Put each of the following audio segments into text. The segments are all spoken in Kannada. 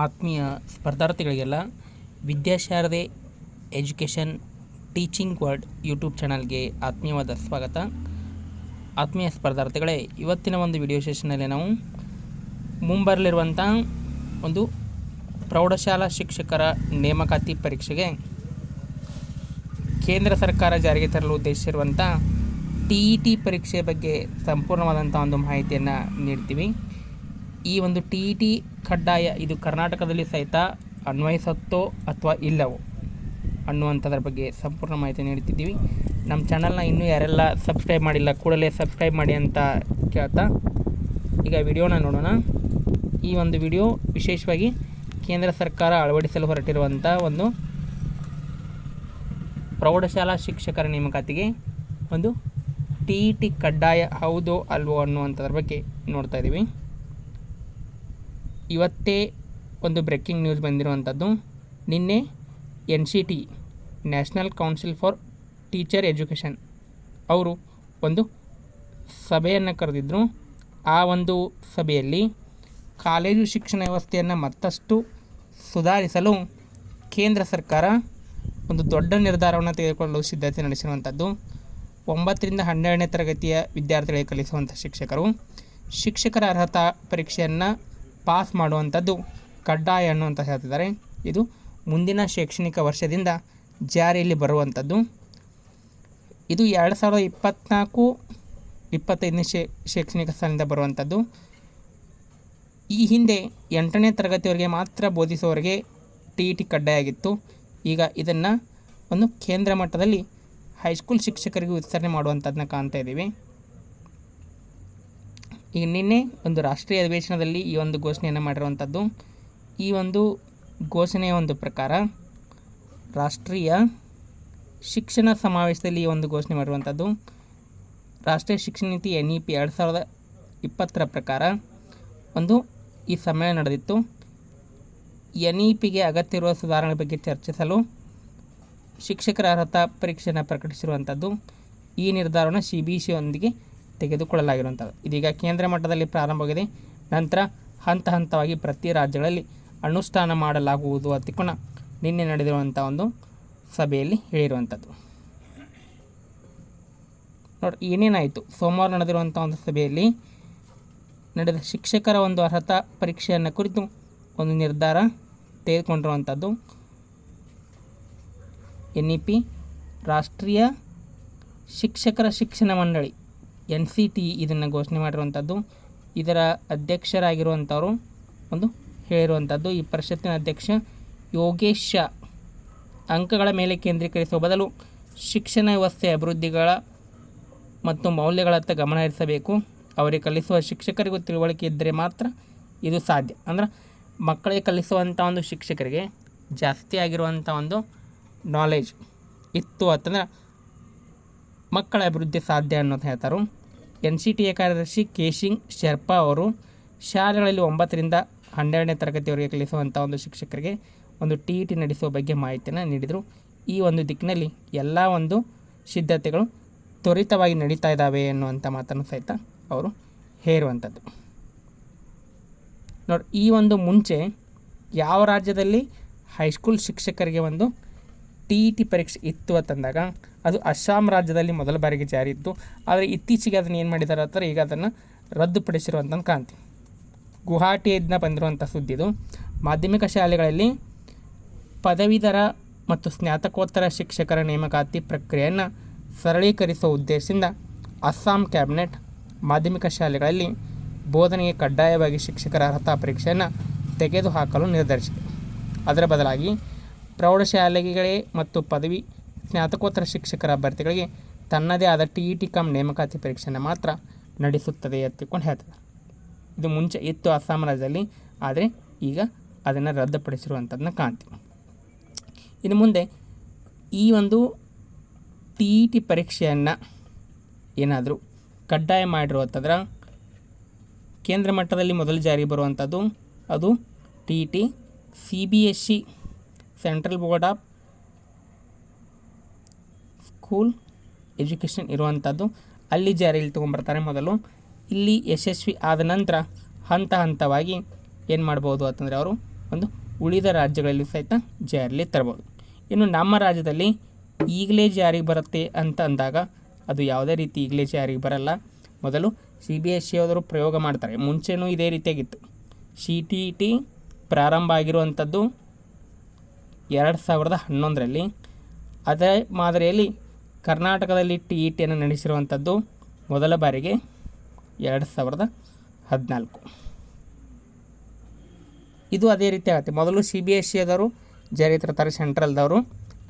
ಆತ್ಮೀಯ ಸ್ಪರ್ಧಾರ್ಥಿಗಳಿಗೆಲ್ಲ Vidyasharade education teaching word YouTube ಚಾನಲ್ಗೆ ಆತ್ಮೀಯವಾದ ಸ್ವಾಗತ. ಆತ್ಮೀಯ ಸ್ಪರ್ಧಾರ್ಥಿಗಳೇ, ಇವತ್ತಿನ ಒಂದು ವಿಡಿಯೋ ಸೆಷನಲ್ಲಿ ನಾವು ಮುಂಬರಲಿರುವಂಥ ಒಂದು ಪ್ರೌಢಶಾಲಾ ಶಿಕ್ಷಕರ ನೇಮಕಾತಿ ಪರೀಕ್ಷೆಗೆ ಕೇಂದ್ರ ಸರ್ಕಾರ ಜಾರಿಗೆ ತರಲು ಉದ್ದೇಶಿಸಿರುವಂಥ ಟಿ ಇ ಟಿ ಪರೀಕ್ಷೆ ಬಗ್ಗೆ ಸಂಪೂರ್ಣವಾದಂಥ ಒಂದು ಮಾಹಿತಿಯನ್ನು ನೀಡ್ತೀವಿ. ಈ ಒಂದು ಟಿ ಟಿ ಕಡ್ಡಾಯ ಇದು ಕರ್ನಾಟಕದಲ್ಲಿ ಸಹಿತ ಅನ್ವಯಿಸುತ್ತೋ ಅಥವಾ ಇಲ್ಲವೋ ಅನ್ನುವಂಥದ್ರ ಬಗ್ಗೆ ಸಂಪೂರ್ಣ ಮಾಹಿತಿ ನೀಡ್ತಿದ್ದೀವಿ ನಮ್ಮ ಚಾನಲ್ನ ಇನ್ನೂ ಯಾರೆಲ್ಲ ಸಬ್ಸ್ಕ್ರೈಬ್ ಮಾಡಿಲ್ಲ, ಕೂಡಲೇ ಸಬ್ಸ್ಕ್ರೈಬ್ ಮಾಡಿ ಅಂತ ಕೇಳ್ತಾ, ಈಗ ವಿಡಿಯೋನ ನೋಡೋಣ. ಈ ಒಂದು ವಿಡಿಯೋ ವಿಶೇಷವಾಗಿ ಕೇಂದ್ರ ಸರ್ಕಾರ ಅಳವಡಿಸಲು ಹೊರಟಿರುವಂಥ ಒಂದು ಪ್ರೌಢಶಾಲಾ ಶಿಕ್ಷಕರ ನೇಮಕಾತಿಗೆ ಒಂದು ಟಿ ಇ ಟಿ ಕಡ್ಡಾಯ ಹೌದೋ ಅಲ್ವೋ ಅನ್ನುವಂಥದ್ರ ಬಗ್ಗೆ ನೋಡ್ತಾ ಇದ್ದೀವಿ. ಇವತ್ತೇ ಒಂದು ಬ್ರೇಕಿಂಗ್ ನ್ಯೂಸ್ ಬಂದಿರುವಂಥದ್ದು. ನಿನ್ನೆ N C T National Council for Teacher Education ಅವರು ಒಂದು ಸಭೆಯನ್ನು ಕರೆದಿದ್ದರು ಆ ಒಂದು ಸಭೆಯಲ್ಲಿ ಕಾಲೇಜು ಶಿಕ್ಷಣ ವ್ಯವಸ್ಥೆಯನ್ನು ಮತ್ತಷ್ಟು ಸುಧಾರಿಸಲು ಕೇಂದ್ರ ಸರ್ಕಾರ ಒಂದು ದೊಡ್ಡ ನಿರ್ಧಾರವನ್ನು ತೆಗೆದುಕೊಳ್ಳಲು ಸಿದ್ಧತೆ ನಡೆಸಿರುವಂಥದ್ದು. ಒಂಬತ್ತರಿಂದ ಹನ್ನೆರಡನೇ ತರಗತಿಯ ವಿದ್ಯಾರ್ಥಿಗಳಿಗೆ ಕಲಿಸುವಂಥ ಶಿಕ್ಷಕರು. ಶಿಕ್ಷಕರ ಅರ್ಹತಾ ಪರೀಕ್ಷೆಯನ್ನು ಪಾಸ್ ಮಾಡುವಂಥದ್ದು ಕಡ್ಡಾಯ ಅನ್ನುವಂತ ಹೇಳ್ತಿದ್ದಾರೆ. ಇದು ಮುಂದಿನ ಶೈಕ್ಷಣಿಕ ವರ್ಷದಿಂದ ಜಾರಿಯಲ್ಲಿ ಬರುವಂಥದ್ದು. ಇದು ಎರಡು ಸಾವಿರದ ಇಪ್ಪತ್ತ್ನಾಲ್ಕು ಇಪ್ಪತ್ತೈದನೇ ಶೇ, ಶೈಕ್ಷಣಿಕ ಸಾಲಿನಿಂದ ಬರುವಂಥದ್ದು. ಈ ಹಿಂದೆ ಎಂಟನೇ ತರಗತಿವರೆಗೆ ಮಾತ್ರ ಬೋಧಿಸುವವರಿಗೆ ಟಿ ಇ ಟಿ ಕಡ್ಡಾಯ ಆಗಿತ್ತು ಈಗ ಇದನ್ನು ಒಂದು ಕೇಂದ್ರ ಮಟ್ಟದಲ್ಲಿ ಹೈಸ್ಕೂಲ್ ಶಿಕ್ಷಕರಿಗೂ ವಿಸ್ತರಣೆ ಮಾಡುವಂಥದ್ದನ್ನ ಕಾಣ್ತಾ ಇದ್ದೀವಿ. ಈಗ ನಿನ್ನೆ ಒಂದು ರಾಷ್ಟ್ರೀಯ ಅಧಿವೇಶನದಲ್ಲಿ ಈ ಒಂದು ಘೋಷಣೆಯನ್ನು ಮಾಡಿರುವಂಥದ್ದು ಈ ಒಂದು ಘೋಷಣೆಯ ಒಂದು ಪ್ರಕಾರ ರಾಷ್ಟ್ರೀಯ ಶಿಕ್ಷಣ ಸಮಾವೇಶದಲ್ಲಿ ಈ ಒಂದು ಘೋಷಣೆ ಮಾಡಿರುವಂಥದ್ದು ರಾಷ್ಟ್ರೀಯ ಶಿಕ್ಷಣ ನೀತಿ ಎನ್ ಇ ಪಿ ಎರಡು ಸಾವಿರದ ಇಪ್ಪತ್ತರ ಪ್ರಕಾರ ಒಂದು ಈ ಸಮ್ಮೇಳನ ನಡೆದಿತ್ತು. ಎನ್ ಇ ಪಿಗೆ ಅಗತ್ಯವಿರುವ ಸುಧಾರಣೆ ಬಗ್ಗೆ ಚರ್ಚಿಸಲು ಶಿಕ್ಷಕರ ಅರ್ಹತಾ ಪರೀಕ್ಷೆಯನ್ನು ಪ್ರಕಟಿಸಿರುವಂಥದ್ದು ಈ ನಿರ್ಧಾರವನ್ನು ಸಿ ಬಿ ಸಿಯೊಂದಿಗೆ ತೆಗೆದುಕೊಳ್ಳಲಾಗಿರುವಂಥದ್ದು. ಇದೀಗ ಕೇಂದ್ರ ಮಟ್ಟದಲ್ಲಿ ಪ್ರಾರಂಭವಾಗಿದೆ. ನಂತರ ಹಂತ ಹಂತವಾಗಿ ಪ್ರತಿ ರಾಜ್ಯಗಳಲ್ಲಿ ಅನುಷ್ಠಾನ ಮಾಡಲಾಗುವುದು ಅತಿಕೋಣ ನಿನ್ನೆ ನಡೆದಿರುವಂಥ ಒಂದು ಸಭೆಯಲ್ಲಿ ಹೇಳಿರುವಂಥದ್ದು. ನೋಡಿ, ಏನೇನಾಯಿತು? ಸೋಮವಾರ ನಡೆದಿರುವಂಥ ಒಂದು ಸಭೆಯಲ್ಲಿ ನಡೆದ ಶಿಕ್ಷಕರ ಒಂದು ಅರ್ಹತಾ ಪರೀಕ್ಷೆಯನ್ನು ಕುರಿತು ಒಂದು ನಿರ್ಧಾರ ತೆಗೆದುಕೊಂಡಿರುವಂಥದ್ದು. ಎನ್ ಇ ಪಿ ರಾಷ್ಟ್ರೀಯ ಶಿಕ್ಷಕರ ಶಿಕ್ಷಣ ಮಂಡಳಿ ಎನ್ ಸಿ ಟಿ ಇದನ್ನು ಘೋಷಣೆ ಮಾಡಿರುವಂಥದ್ದು. ಇದರ ಅಧ್ಯಕ್ಷರಾಗಿರುವಂಥವರು ಒಂದು ಹೇಳಿರುವಂಥದ್ದು. ಈ ಪರಿಷತ್ತಿನ ಅಧ್ಯಕ್ಷ ಯೋಗೇಶ. ಅಂಕಗಳ ಮೇಲೆ ಕೇಂದ್ರೀಕರಿಸುವ ಬದಲು ಶಿಕ್ಷಣ ವ್ಯವಸ್ಥೆ ಅಭಿವೃದ್ಧಿಗಳ ಮತ್ತು ಮೌಲ್ಯಗಳತ್ತ ಗಮನ ಹರಿಸಬೇಕು. ಅವರಿಗೆ ಕಲಿಸುವ ಶಿಕ್ಷಕರಿಗೂ ತಿಳುವಳಿಕೆ ಇದ್ದರೆ ಮಾತ್ರ ಇದು ಸಾಧ್ಯ. ಅಂದ್ರೆ ಮಕ್ಕಳಿಗೆ ಕಲಿಸುವಂಥ ಒಂದು ಶಿಕ್ಷಕರಿಗೆ ಜಾಸ್ತಿ ಆಗಿರುವಂಥ ಒಂದು ನಾಲೆಜ್ ಇತ್ತು ಅಂತಂದ್ರೆ ಮಕ್ಕಳ ಅಭಿವೃದ್ಧಿ ಸಾಧ್ಯ ಅನ್ನೋದು ಹೇಳ್ತಾರೆ. ಎನ್ ಸಿ ಟಿ ಎ ಕಾರ್ಯದರ್ಶಿ ಕೇಶಿಂಗ್ ಶೆರ್ಪಾ ಅವರು ಶಾಲೆಗಳಲ್ಲಿ ಒಂಬತ್ತರಿಂದ ಹನ್ನೆರಡನೇ ತರಗತಿವರೆಗೆ ಕಲಿಸುವಂಥ ಒಂದು ಶಿಕ್ಷಕರಿಗೆ ಒಂದು ಟಿ ಇ ಟಿ ನಡೆಸುವ ಬಗ್ಗೆ ಮಾಹಿತಿಯನ್ನು ನೀಡಿದರು. ಈ ಒಂದು ದಿಕ್ಕಿನಲ್ಲಿ ಎಲ್ಲ ಒಂದು ಸಿದ್ಧತೆಗಳು ತ್ವರಿತವಾಗಿ ನಡೀತಾ ಇದ್ದಾವೆ ಎನ್ನುವಂಥ ಮಾತನ್ನು ಸಹಿತ ಅವರು ಹೇರುವಂಥದ್ದು. ನೋಡಿ, ಈ ಒಂದು ಮುಂಚೆ ಯಾವ ರಾಜ್ಯದಲ್ಲಿ ಹೈಸ್ಕೂಲ್ ಶಿಕ್ಷಕರಿಗೆ ಒಂದು ಟಿ ಇ ಟಿ ಪರೀಕ್ಷೆ ಇತ್ತು ಅಂತಂದಾಗ ಅದು ಅಸ್ಸಾಂ ರಾಜ್ಯದಲ್ಲಿ ಮೊದಲ ಬಾರಿಗೆ ಜಾರಿ ಇತ್ತು ಆದರೆ ಇತ್ತೀಚೆಗೆ ಅದನ್ನು ಏನು ಮಾಡಿದ್ದಾರೆ ಅಂತಾರೆ, ಈಗ ಅದನ್ನು ರದ್ದುಪಡಿಸಿರುವಂಥದ್ದು ಕಾಣ್ತೀವಿ. ಗುವಾಹಟಿಯಿಂದ ಬಂದಿರುವಂಥ ಸುದ್ದಿದು, ಮಾಧ್ಯಮಿಕ ಶಾಲೆಗಳಲ್ಲಿ ಪದವೀಧರ ಮತ್ತು ಸ್ನಾತಕೋತ್ತರ ಶಿಕ್ಷಕರ ನೇಮಕಾತಿ ಪ್ರಕ್ರಿಯೆಯನ್ನು ಸರಳೀಕರಿಸುವ ಉದ್ದೇಶದಿಂದ ಅಸ್ಸಾಂ ಕ್ಯಾಬಿನೆಟ್ ಮಾಧ್ಯಮಿಕ ಶಾಲೆಗಳಲ್ಲಿ ಬೋಧನೆಗೆ ಕಡ್ಡಾಯವಾಗಿ ಶಿಕ್ಷಕರ ಅರ್ಹತಾ ಪರೀಕ್ಷೆಯನ್ನು ತೆಗೆದುಹಾಕಲು ನಿರ್ಧರಿಸಿದೆ. ಅದರ ಬದಲಾಗಿ ಪ್ರೌಢಶಾಲೆಗಳೇ ಮತ್ತು ಪದವಿ ಸ್ನಾತಕೋತ್ತರ ಶಿಕ್ಷಕರ ಅಭ್ಯರ್ಥಿಗಳಿಗೆ ತನ್ನದೇ ಆದ ಟಿ ಇ ಟಿ ಕಮ್ ನೇಮಕಾತಿ ಪರೀಕ್ಷೆಯನ್ನು ಮಾತ್ರ ನಡೆಸುತ್ತದೆ ಎತ್ತಿಕೊಂಡು ಹೇಳ್ತದೆ. ಇದು ಮುಂಚೆ ಇತ್ತು ಅಸ್ಸಾಂ ರಾಜ್ಯದಲ್ಲಿ, ಆದರೆ ಈಗ ಅದನ್ನು ರದ್ದುಪಡಿಸಿರುವಂಥದ್ದನ್ನ ಕಾಣ್ತೀವಿ. ಇನ್ನು ಮುಂದೆ ಈ ಒಂದು ಟಿ ಇ ಟಿ ಪರೀಕ್ಷೆಯನ್ನು ಏನಾದರೂ ಕಡ್ಡಾಯ ಮಾಡಿರುವಂಥದ್ರ ಕೇಂದ್ರ ಮಟ್ಟದಲ್ಲಿ ಮೊದಲು ಜಾರಿ ಬರುವಂಥದ್ದು ಅದು T E T, C B S C Central Board of School Education ಇರುವಂಥದ್ದು ಅಲ್ಲಿ ಜಾರಿಯಲ್ಲಿ ತೊಗೊಂಬರ್ತಾರೆ ಮೊದಲು. ಇಲ್ಲಿ ಯಶಸ್ವಿ ಆದ ನಂತರ ಹಂತ ಹಂತವಾಗಿ ಏನು ಮಾಡ್ಬೋದು ಅಂತಂದರೆ ಅವರು ಒಂದು ಉಳಿದ ರಾಜ್ಯಗಳಲ್ಲಿ ಸಹಿತ ಜಾರಿಯಲ್ಲಿ ತರ್ಬೋದು. ಇನ್ನು ನಮ್ಮ ರಾಜ್ಯದಲ್ಲಿ ಈಗಲೇ ಜಾರಿಗೆ ಬರುತ್ತೆ ಅಂತ ಅಂದಾಗ ಅದು ಯಾವುದೇ ರೀತಿ ಈಗಲೇ ಜಾರಿಗೆ ಬರಲ್ಲ. ಮೊದಲು ಸಿ ಬಿ ಎಸ್ ಸಿ ಅವರು ಪ್ರಯೋಗ ಮಾಡ್ತಾರೆ. ಮುಂಚೆನೂ ಇದೇ ರೀತಿಯಾಗಿತ್ತು. ಸಿ ಟಿ ಟಿ ಪ್ರಾರಂಭ ಆಗಿರುವಂಥದ್ದು ಎರಡು ಸಾವಿರದ ಹನ್ನೊಂದರಲ್ಲಿ. ಅದೇ ಮಾದರಿಯಲ್ಲಿ ಕರ್ನಾಟಕದಲ್ಲಿ ಟಿ ಇ ಟಿಯನ್ನು ನಡೆಸಿರುವಂಥದ್ದು ಮೊದಲ ಬಾರಿಗೆ ಎರಡು ಸಾವಿರದ ಹದಿನಾಲ್ಕು. ಇದು ಅದೇ ರೀತಿ ಆಗುತ್ತೆ. ಮೊದಲು ಸಿ ಬಿ ಎಸ್ ಸಿ ಆದವರು ಜಾರಿ ತರ್ತಾರೆ ಸೆಂಟ್ರಲ್ದವರು,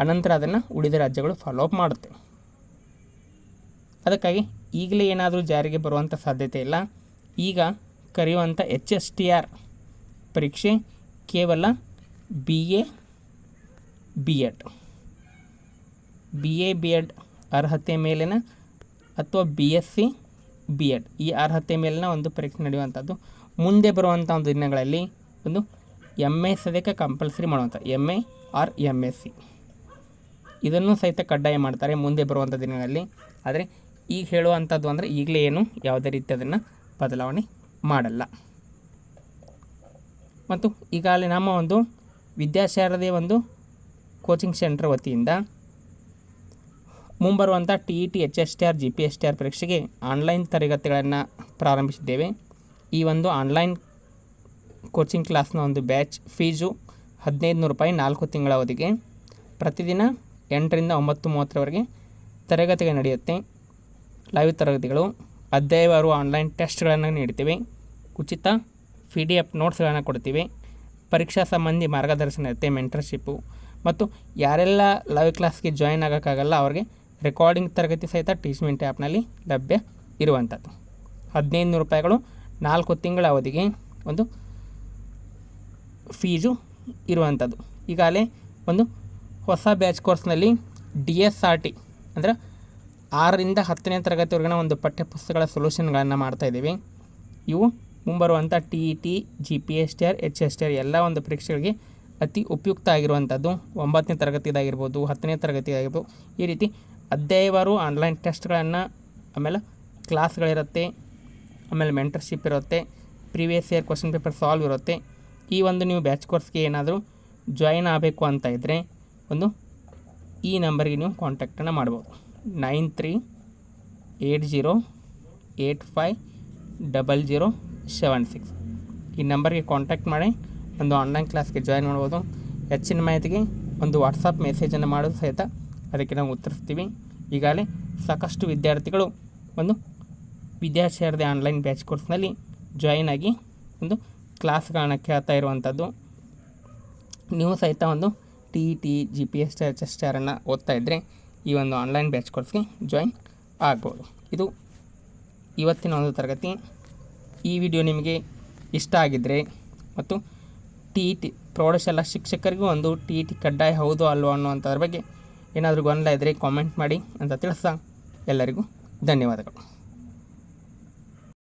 ಅನಂತರ ಅದನ್ನು ಉಳಿದ ರಾಜ್ಯಗಳು ಫಾಲೋ ಅಪ್ ಮಾಡುತ್ತೆ. ಅದಕ್ಕಾಗಿ ಈಗಲೇ ಏನಾದರೂ ಜಾರಿಗೆ ಬರುವಂಥ ಸಾಧ್ಯತೆ ಇಲ್ಲ. ಈಗ ಕರೆಯುವಂಥ ಎಚ್ ಎಸ್ ಟಿ ಆರ್ ಪರೀಕ್ಷೆ ಕೇವಲ B A, B Ed. B A B Ed ಅರ್ಹತೆ ಮೇಲಿನ ಅಥವಾ B S C B Ed ಈ ಅರ್ಹತೆ ಮೇಲಿನ ಒಂದು ಪರೀಕ್ಷೆ ನಡೆಯುವಂಥದ್ದು. ಮುಂದೆ ಬರುವಂಥ ಒಂದು ದಿನಗಳಲ್ಲಿ ಒಂದು ಎಂ ಎ ಸದ್ಯಕ್ಕೆ ಕಂಪಲ್ಸರಿ ಮಾಡುವಂಥ M A R M S C ಇದನ್ನು ಸಹಿತ ಕಡ್ಡಾಯ ಮಾಡ್ತಾರೆ ಮುಂದೆ ಬರುವಂಥ ದಿನಗಳಲ್ಲಿ. ಆದರೆ ಈಗ ಹೇಳುವಂಥದ್ದು ಅಂದರೆ ಈಗಲೇ ಏನು ಯಾವುದೇ ರೀತಿ ಅದನ್ನು ಬದಲಾವಣೆ ಮಾಡಲ್ಲ. ಮತ್ತು ಈಗಾಗಲೇ ನಮ್ಮ ಒಂದು ವಿದ್ಯಾಶಾರದೆ ಒಂದು ಕೋಚಿಂಗ್ ಸೆಂಟರ್ ವತಿಯಿಂದ ಮುಂಬರುವಂಥ T E T H S T R G P S T R ಪರೀಕ್ಷೆಗೆ ಆನ್ಲೈನ್ ತರಗತಿಗಳನ್ನು ಪ್ರಾರಂಭಿಸಿದ್ದೇವೆ. ಈ ಒಂದು ಆನ್ಲೈನ್ ಕೋಚಿಂಗ್ ಕ್ಲಾಸ್ನ ಒಂದು ಬ್ಯಾಚ್ ಫೀಸು ಹದಿನೈದು ನೂರು ರೂಪಾಯಿ ನಾಲ್ಕು ತಿಂಗಳ ಅವಧಿಗೆ ಪ್ರತಿದಿನ ಎಂಟರಿಂದ ಒಂಬತ್ತು ಮೂವತ್ತರವರೆಗೆ ತರಗತಿಗೆ ನಡೆಯುತ್ತೆ. ಲೈವ್ ತರಗತಿಗಳು, ಅಧ್ಯಾಯವಾರು ಆನ್ಲೈನ್ ಟೆಸ್ಟ್ಗಳನ್ನು ನೀಡ್ತೀವಿ. ಉಚಿತ ಪಿ ಡಿ ಎಫ್ ನೋಟ್ಸ್ಗಳನ್ನು ಕೊಡ್ತೀವಿ. ಪರೀಕ್ಷಾ ಸಂಬಂಧಿ ಮಾರ್ಗದರ್ಶನ ಇರುತ್ತೆ ಮೆಂಟರ್ಶಿಪ್ಪು ಮತ್ತು ಯಾರೆಲ್ಲ ಲೈವ್ ಕ್ಲಾಸ್ಗೆ ಜಾಯಿನ್ ಆಗೋಕ್ಕಾಗಲ್ಲ, ಅವ್ರಿಗೆ ರೆಕಾರ್ಡಿಂಗ್ ತರಗತಿ ಸಹಿತ ಟೀಚ್ಮೆಂಟ್ ಆ್ಯಪ್ನಲ್ಲಿ ಲಭ್ಯ ಇರುವಂಥದ್ದು ಹದಿನೈದು ನೂರು ರೂಪಾಯಿಗಳು ನಾಲ್ಕು ತಿಂಗಳ ಅವಧಿಗೆ ಒಂದು ಫೀಸು ಇರುವಂಥದ್ದು ಈಗಾಗಲೇ ಒಂದು ಹೊಸ ಬ್ಯಾಚ್ ಕೋರ್ಸ್ನಲ್ಲಿ ಡಿ ಎಸ್ ಆರ್ ಟಿ ಅಂದರೆ ಆರರಿಂದ ಹತ್ತನೇ ತರಗತಿವರೆಗಿನ ಒಂದು ಪಠ್ಯಪುಸ್ತಕಗಳ ಸೊಲ್ಯೂಷನ್ಗಳನ್ನು ಮಾಡ್ತಾಯಿದ್ದೀವಿ ಇವು ಮುಂಬರುವಂಥ T E T G P S T R H S T R ಎಲ್ಲ ಒಂದು ಪರೀಕ್ಷೆಗಳಿಗೆ ಅತಿ ಉಪಯುಕ್ತ ಆಗಿರುವಂಥದ್ದು ಒಂಬತ್ತನೇ ತರಗತಿದಾಗಿರ್ಬೋದು, ಹತ್ತನೇ ತರಗತಿದಾಗಿರ್ಬೋದು. ಈ ರೀತಿ ಅಧ್ಯಾಯವಾರು ಆನ್ಲೈನ್ ಟೆಸ್ಟ್ಗಳನ್ನು ಆಮೇಲೆ ಕ್ಲಾಸ್ಗಳಿರುತ್ತೆ ಆಮೇಲೆ ಮೆಂಟರ್ಶಿಪ್ ಇರುತ್ತೆ previous year question paper solve ಇರುತ್ತೆ. ಈ ಒಂದು ನೀವು ಬ್ಯಾಚ್ ಕೋರ್ಸ್ಗೆ ಏನಾದರೂ ಜಾಯಿನ್ ಆಗಬೇಕು ಅಂತ ಇದ್ದರೆ ಒಂದು ಈ ನಂಬರ್ಗೆ ನೀವು ಕಾಂಟ್ಯಾಕ್ಟನ್ನು ಮಾಡ್ಬೋದು. Nine three eight zero eight five double zero seven six ಈ ನಂಬರ್ಗೆ ಕಾಂಟ್ಯಾಕ್ಟ್ ಮಾಡಿ ಒಂದು ಆನ್ಲೈನ್ ಕ್ಲಾಸ್ಗೆ ಜಾಯಿನ್ ಮಾಡ್ಬೋದು. ಹೆಚ್ಚಿನ ಮಾಹಿತಿಗೆ ಒಂದು ವಾಟ್ಸಪ್ ಮೆಸೇಜನ್ನು ಮಾಡೋದು ಸಹಿತ ಅದಕ್ಕೆ ನಾವು ಉತ್ತರಿಸ್ತೀವಿ. ಈಗಾಗಲೇ ಸಾಕಷ್ಟು ವಿದ್ಯಾರ್ಥಿಗಳು ಒಂದು ವಿದ್ಯಾಶಾರದೆ ಆನ್ಲೈನ್ ಬ್ಯಾಚ್ ಕೋರ್ಸ್ನಲ್ಲಿ ಜಾಯಿನ್ ಆಗಿ ಒಂದು ಕ್ಲಾಸ್ಗಳನ್ನು ಕೇಳ್ತಾ ಇರುವಂಥದ್ದು. ನೀವು ಸಹಿತ ಒಂದು T E T, G P S H S ಓದ್ತಾ ಇದ್ದರೆ ಈ ಒಂದು ಆನ್ಲೈನ್ ಬ್ಯಾಚ್ ಕೋರ್ಸ್ಗೆ ಜಾಯಿನ್ ಆಗ್ಬೋದು. ಇದು ಇವತ್ತಿನ ಒಂದು ತರಗತಿ. ಈ ವಿಡಿಯೋ ನಿಮಗೆ ಇಷ್ಟ ಆಗಿದ್ದರೆ ಮತ್ತು ಟಿ ಇ ಟಿ ಪ್ರೌಢಶಾಲಾ ಶಿಕ್ಷಕರಿಗೂ ಒಂದು ಟಿ ಇ ಟಿ ಕಡ್ಡಾಯ ಹೌದು ಅಲ್ವೋ ಅನ್ನುವಂಥದ್ರ ಬಗ್ಗೆ ಏನಾದರೂ ಗೊಂದಲ ಇದ್ದರೆ ಕಾಮೆಂಟ್ ಮಾಡಿ ಅಂತ ತಿಳಿಸ್ತಾ ಎಲ್ಲರಿಗೂ ಧನ್ಯವಾದಗಳು.